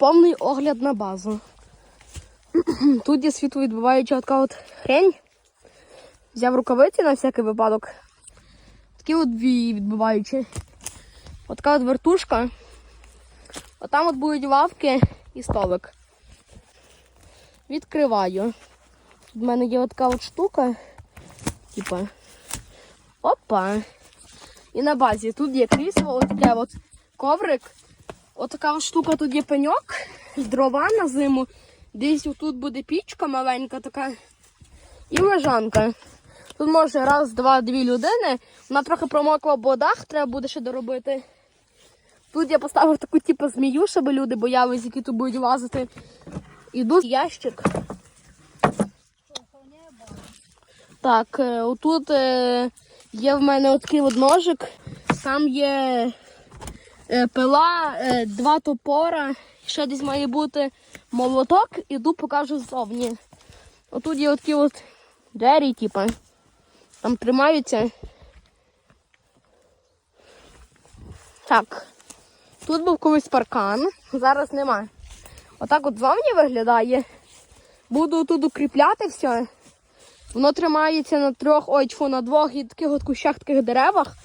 повний огляд на базу. Тут є світловідбиваюча така от хрень. Взяв рукавиці на всякий випадок. Такі от дві відбиваючі. От така от вертушка. Отам от будуть лавки і столик. Відкриваю. Тут в мене є от така от штука. Типа. Опа. І на базі тут є крісло, от таке от коврик. От така от штука тут є пеньок, дрова на зиму. Десь тут буде пічка маленька така. І лежанка. Тут може раз, два, дві людини. Вона трохи промокла, бо дах треба буде ще доробити. Тут я поставив таку типу змію, щоб люди боялись, які тут будуть лазити. І тут ящик. Так, е, отут е, є в мене такий от ножик. Там є пила, е, два топора, ще десь має бути молоток, іду покажу ззовні. Отут є такі от двері, типу. Там тримаються. Так. Тут був колись паркан, зараз нема. Отак от зовні виглядає. Буду тут укріпляти все. Воно тримається на трьох, ой, тьфу, на двох і таких от кущах, таких деревах.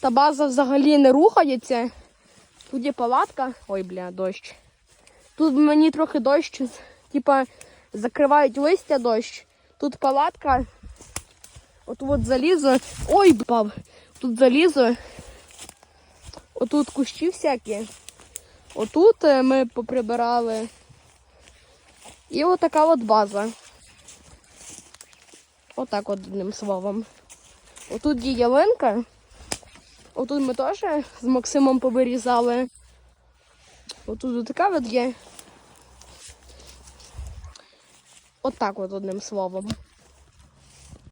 Та база взагалі не рухається. Тут є палатка. Ой, бля, дощ. Тут мені трохи дощ, типа закривають листя дощ. Тут палатка. От от залізо. Ой, баб. Тут залізо. Отут кущі всякі. Отут е, ми поприбирали. І отака от база. Отак от одним словом. Отут є ялинка. Отут ми теж з Максимом повирізали. Отут така от є. Отак от одним словом.